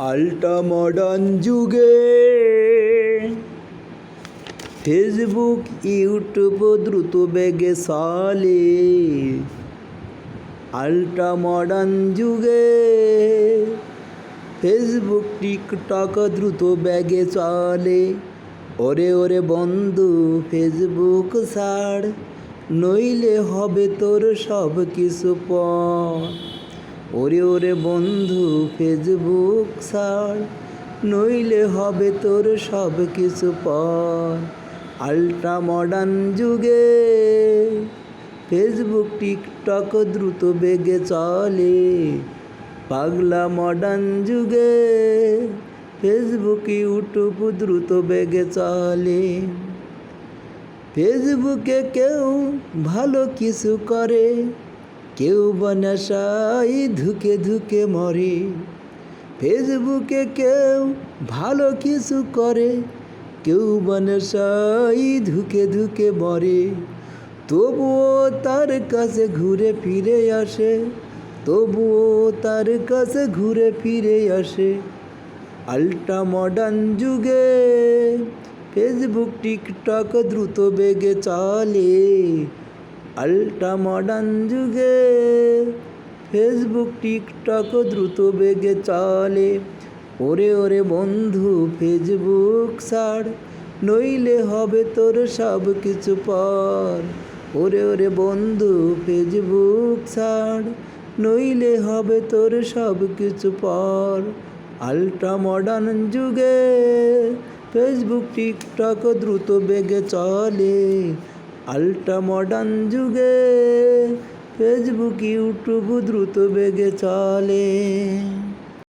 Ultra modern যুগে। Facebook, YouTube দ্রুত বেগে চলে। আল্ট্রা মডার্ন যুগে। ফেসবুক, টিকটক দ্রুত বেগে চলে। ওরে ওরে বন্ধু, ফেসবুক ছাড়, নইলে হবে তোর সব কিছু পর। ওরে ওরে বন্ধু ফেসবুক ছাড়, নইলে হবে তোর সব কিছু পর। আল্ট্রা মডার্ন যুগে ফেসবুক টিকটক দ্রুত বেগে চলে। পাগলা মডার্ন যুগে ফেসবুক ইউটিউব দ্রুত বেগে চলে। ফেসবুকে কেউ ভালো কিছু করে। কেউ বনাশাই ধুকে ধুকে মরে। ফেসবুকে কেউ ভালো কিছু করে। কেউ বনসাই ধুকে ধুকে মরে। তবুও তার কাছে ঘুরে ফিরে আসে। তবুও তার কাছে ঘুরে ফিরে আসে। আল্ট্রা মডার্ন যুগে ফেসবুক, টিকটক দ্রুত বেগে চলে। আল্ট্রা মডার্ন যুগে ফেসবুক, টিকটক দ্রুত বেগে চলে। ওরে ওরে বন্ধু, ফেসবুক ছাড়, নইলে হবে তোর সব কিছু পর। ওরে ওরে বন্ধু, ফেসবুক ছাড়, নইলে হবে তোর সব কিছু পর। আল্ট্রা মডার্ন যুগে ফেসবুক, টিকটক দ্রুত বেগে চলে। আল্ট্রা মডার্ন যুগে ফেসবুক ইউটিউব দ্রুত বেগে চলে।